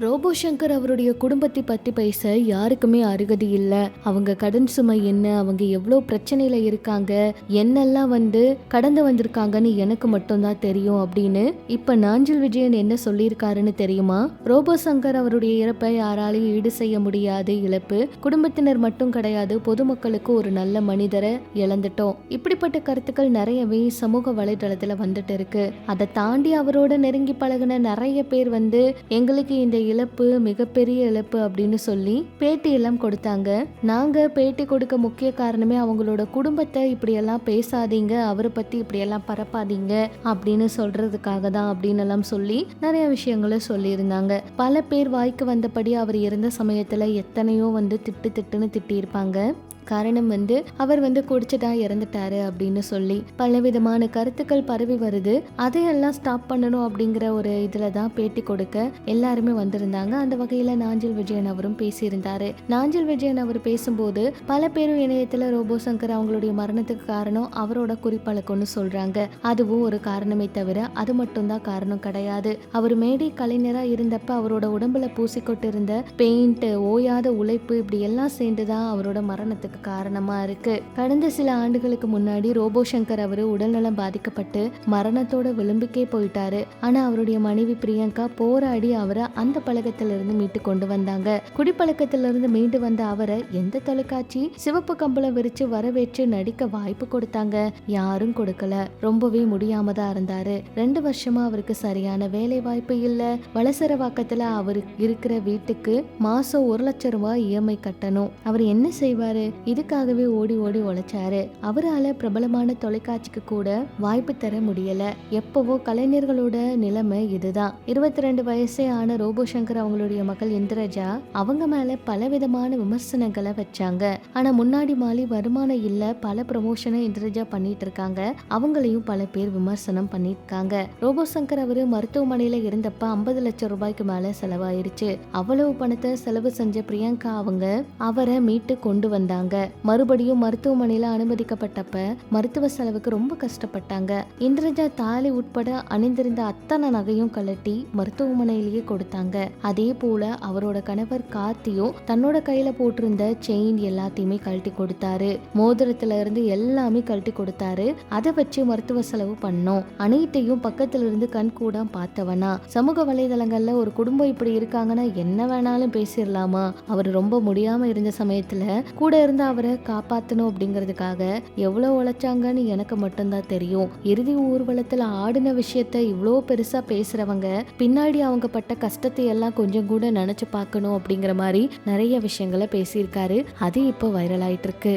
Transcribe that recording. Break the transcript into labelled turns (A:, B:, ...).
A: Robot Shankar அவருடைய குடும்பத்தை பற்றி பேச யாருக்குமே அருகதி இல்லை. அவங்க கடன் சுமை என்ன? அவங்க எவ்வளோ பிரச்சனையில் இருக்காங்க? என்னெல்லாம் வந்து கடந்து வந்திருக்காங்கன்னு எனக்கு மட்டும்தான் தெரியும் அப்படின்னு இப்போ நாஞ்சில் விஜயன் என்ன சொல்லியிருக்காருன்னு தெரியுமா? ரோபோ சங்கர் அவருடைய இறப்பை யாராலையும் ஈடு செய்ய முடியாது இழப்பு. குடும்பத்தினர் மட்டும் கிடையாது பொதுமக்களுக்கு ஒரு நல்ல மனிதரை இழந்துட்டோம். இப்படிப்பட்ட கருத்துக்கள் நிறையவே சமூக வலைதளத்தில் வந்துட்டு இருக்கு. அதை தாண்டி அவரோட நெருங்கி பழகுன நிறைய பேர் வந்து எங்களுக்கு இந்த இழப்பு மிகப்பெரிய இழப்பு அப்படின்னு சொல்லி பேட்டி எல்லாம் கொடுத்தாங்க. நாங்க பேட்டி கொடுக்க முக்கிய காரணமே அவங்களோட குடும்பத்தை இப்படியெல்லாம் பேசாதீங்க அவரை பத்தி இப்படியெல்லாம் பரப்பாதீங்க அப்படின்னு சொல்றதுக்காக தான் அப்படின்னு எல்லாம் சொல்லி நிறைய விஷயங்களை சொல்லியிருந்தாங்க. பல பேர் வாய்க்கு வந்தபடி அவர் இறந்த சமயத்துல எத்தனையோ வந்து திட்டு திட்டுன்னு திட்டியிருப்பாங்க. காரணம் வந்து அவர் வந்து குடிச்சுட்டா இறந்துட்டாரு அப்படின்னு சொல்லி பல விதமான கருத்துக்கள் பரவி வருது. அதையெல்லாம் ஸ்டாப் பண்ணணும் அப்படிங்கிற ஒரு இதில் தான் பேட்டி கொடுக்க எல்லாருமே வந்திருந்தாங்க அந்த வகையில் நாஞ்சில் விஜயன் அவரும் பேசியிருந்தாரு. நாஞ்சில் விஜயன் அவர் பேசும்போது பல பேரும் இணையத்தில் ரோபோ சங்கர் அவங்களுடைய மரணத்துக்கு காரணம் அவரோட குறிப்பழக்கம்னு சொல்றாங்க. அதுவும் ஒரு காரணமே தவிர அது மட்டும்தான் காரணம் கிடையாது. அவர் மேடை கலைஞராக இருந்தப்ப அவரோட உடம்புல பூசிக்கொண்டு இருந்த பெயிண்ட் ஓயாத உழைப்பு இப்படி எல்லாம் சேர்ந்து தான் அவரோட மரணத்துக்கு காரணமா இருக்கு. கடந்த சில ஆண்டுகளுக்கு முன்னாடி ரோபோ சங்கர் அவரு உடல்நலம் பாதிக்கப்பட்டு மரணத்தோட விளிம்புக்கே போயிட்டாரு. ஆனா அவருடைய மனைவி பிரியங்கா போராடி அவரை அந்த குடிப்பழக்கத்திலிருந்து மீட்டு கொண்டு வந்தாங்க. குடிப்பழக்கத்திலிருந்து மீண்டு வந்த அவரை எந்த தொலைக்காட்சி சிவப்பு கம்பளம் விரிச்சு வரவேற்று நடிக்க வாய்ப்பு கொடுத்தாங்க. யாரும் கொடுக்கல. ரொம்பவே முடியாம தான் இருந்தாரு. ரெண்டு வருஷமா அவருக்கு சரியான வேலை வாய்ப்பு இல்ல. வளசரவாக்கத்துல அவரு இருக்கிற வீட்டுக்கு மாசம் ஒரு லட்சம் ரூபாய் இஎம்ஐ கட்டணும். அவர் என்ன செய்வாரு? இதுக்காகவே ஓடி ஓடி உழைச்சாரு. அவரால பிரபலமான தொலைக்காட்சிக்கு கூட வாய்ப்பு தர முடியல. எப்பவோ கலைஞர்களோட நிலைமை இதுதான். இருபத்தி ரெண்டு வயசே ஆன ரோபோ சங்கர் அவங்களுடைய மகள் இந்திரஜா அவங்க மேல பலவிதமான விமர்சனங்களை வச்சாங்க. ஆனா முன்னாடி மாலி வருமானம் இல்ல. பல ப்ரமோஷனை இந்திரஜா பண்ணிட்டு இருக்காங்க. அவங்களையும் பல பேர் விமர்சனம் பண்ணிருக்காங்க. ரோபோ சங்கர் அவரு மருத்துவமனையில இருந்தப்ப ஐம்பது லட்சம் ரூபாய்க்கு மேல செலவாயிருச்சு. அவ்வளவு பணத்தை செலவு செஞ்ச பிரியங்கா அவங்க அவரை மீட்டு கொண்டு வந்தாங்க. மறுபடியும் மருத்துவமனையில அனுமதிக்கப்பட்டப்ப மருத்துவ செலவுக்கு ரொம்ப கஷ்டப்பட்டாங்க. இந்திரஜா தாலி உட்பட அணிந்திருந்த அத்தனை நகையும் கழட்டி மருத்துவமனையிலேயே கொடுத்தாங்க. அதே போல அவரோட கணவர் கார்த்தியும் தன்னோட கையில போட்டிருந்த செயின் எல்லாத்தையுமே கழட்டி கொடுத்தாரு. மோதிரத்துல இருந்து எல்லாமே கழட்டி கொடுத்தாரு. அதை வச்சு மருத்துவ செலவு பண்ணோம். அனைத்தையும் பக்கத்துல இருந்து கண் கூட பார்த்தவனா சமூக வலைதளங்கள்ல ஒரு குடும்பம் இப்படி இருக்காங்கன்னா என்ன வேணாலும் பேசிடலாமா? அவர் ரொம்ப முடியாம இருந்த சமயத்துல கூட இருந்து அவரை காப்பாத்தணும் அப்படிங்கிறதுக்காக எவ்வளவு உழைச்சாங்கன்னு எனக்கு மட்டும்தான் தெரியும். இறுதி ஊர்வலத்துல ஆடின விஷயத்த இவ்வளோ பெருசா பேசுறவங்க பின்னாடி அவங்க பட்ட கஷ்டத்தை இதெல்லாம் கொஞ்சம் கூட நினைச்சு பார்க்கணும் அப்படிங்கிற மாதிரி நிறைய விஷயங்களை பேசியிருக்காரு. அது இப்போ வைரல் ஆயிட்டு இருக்கு